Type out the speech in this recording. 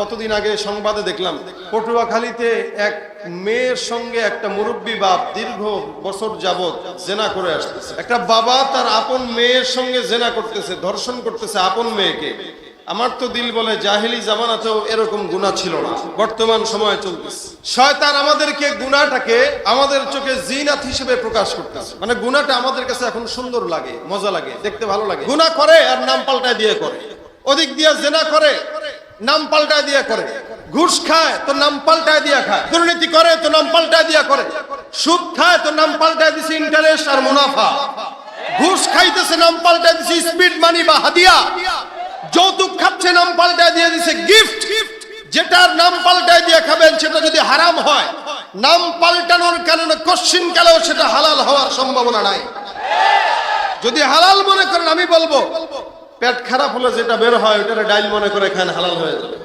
কতদিন আগে সংবাদে দেখলাম, পটুয়াখালীতে এক মেয়ের সঙ্গে একটা মুরব্বী বাপ দীর্ঘ বছর যাবৎ জেনা করে আসতেছে। একটা বাবা তার আপন মেয়ের সঙ্গে জেনা করতেছে, ধর্ষণ করতেছে আপন মেয়েকে। আমার তো দিল বলে, জাহিলি জামানাতেও এরকম গুণা ছিল না। বর্তমান সময়ে চলতেছে। শয়তান আমাদেরকে গুণাটাকে আমাদের চোখে জিনাত হিসেবে প্রকাশ করতেছে। মানে গুণাটা আমাদের কাছে এখন সুন্দর লাগে, মজা লাগে, দেখতে ভালো লাগে। গুণা করে আর নাম পাল্টায় দিয়ে করে। ওদিক দিয়ে জেনা করে নাম পাল্টায় দিয়া করে। ঘুষ খায়, তো নাম পাল্টায় দিয়া খায়। দুর্নীতি করে, তো নাম পাল্টায় দিয়া করে। সুদ খায়, তো নাম পাল্টায় দিছে ইন্টারেস্ট আর মুনাফা। ঘুষ খাইতেছে, নাম পাল্টায় দিছে স্পিড মানি বা হাদিয়া যৌতুক খাচ্ছে, নাম পাল্টায় দিয়ে দিছে গিফট যেটার নাম পাল্টায় দিয়ে খাবেন, সেটা যদি হারাম হয়, নাম পাল্টানোর কারণে কশ্চিন কালেও সেটা হালাল হওয়ার সম্ভাবনা নাই। যদি হালাল মনে করেন, আমি বলব পেট খারাপ হলে যেটা বের হয় ওটা ডাইল মনে করে খান হালাল হয়ে যাবে।